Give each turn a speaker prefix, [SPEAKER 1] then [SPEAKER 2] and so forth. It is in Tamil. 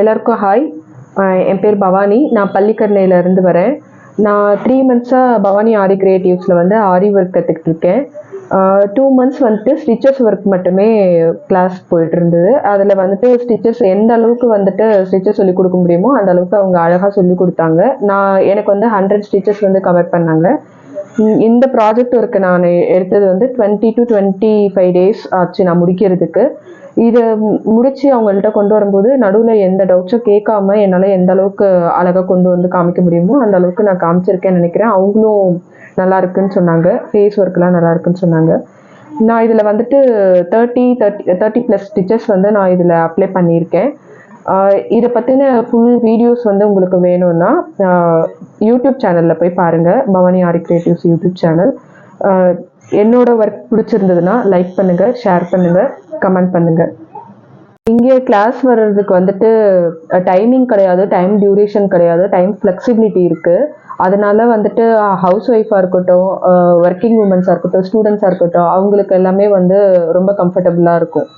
[SPEAKER 1] எல்லாருக்கும் ஹாய் என் பேர் பவானி. நான் பள்ளிக்கரணையில இருந்து வரேன். நான் த்ரீ மந்த்ஸாக பவானி ஆரி கிரியேட்டிவ்ஸில் வந்து ஆரி ஒர்க் கற்றுக்கிட்டு இருக்கேன். டூ மந்த்ஸ் வந்துட்டு ஸ்டிச்சஸ் ஒர்க் மட்டுமே கிளாஸ் போயிட்டு இருந்தது. அதில் வந்துட்டு ஸ்டிச்சஸ் எந்த அளவுக்கு வந்துட்டு ஸ்டிச்சஸ் சொல்லி கொடுக்க முடியுமோ அந்த அளவுக்கு அவங்க அழகாக சொல்லி கொடுத்தாங்க. நான் எனக்கு வந்து ஹண்ட்ரட் ஸ்டிச்சஸ் வந்து கவர் பண்ணாங்க. இந்த ப்ராஜெக்ட் ஒர்க்கு நான் எடுத்தது வந்து twenty two twenty five days ஆச்சு நான் முடிக்கிறதுக்கு. இதை முடிச்சு அவங்கள்ட்ட கொண்டு வரும்போது நடுவில் எந்த டவுட்ஸும் கேட்காம என்னால் எந்த அளவுக்கு அழகாக கொண்டு வந்து காமிக்க முடியுமோ அந்த அளவுக்கு நான் காமிச்சிருக்கேன்னு நினைக்கிறேன். அவங்களும் நல்லா இருக்குன்னு சொன்னாங்க. ஃபேஸ் ஒர்க்லாம் நல்லா இருக்குன்னு சொன்னாங்க. நான் இதில் வந்துட்டு thirty thirty thirty plus stitches வந்து நான் இதில் அப்ளை பண்ணியிருக்கேன். இதை பற்றின ஃபுல் வீடியோஸ் வந்து உங்களுக்கு வேணும்னா யூடியூப் சேனலில் போய் பாருங்கள் Bhavani Aari creatives YouTube channel என்னோட ஒர்க் பிடிச்சிருந்ததுன்னா லைக் பண்ணுங்கள் ஷேர் பண்ணுங்கள் கமெண்ட் பண்ணுங்கள் இங்கே கிளாஸ் வர்றதுக்கு வந்துட்டு டைமிங் கிடையாது டைம் டியூரேஷன் கிடையாது டைம் ஃப்ளெக்சிபிலிட்டி இருக்குது அதனால வந்துட்டு ஹவுஸ் ஒய்ஃபாக இருக்கட்டும் ஒர்க்கிங் உமன்ஸாக இருக்கட்டும் ஸ்டூடெண்ட்ஸாக இருக்கட்டும் அவங்களுக்கு எல்லாமே வந்து ரொம்ப கம்ஃபர்டபுளாக இருக்கும்.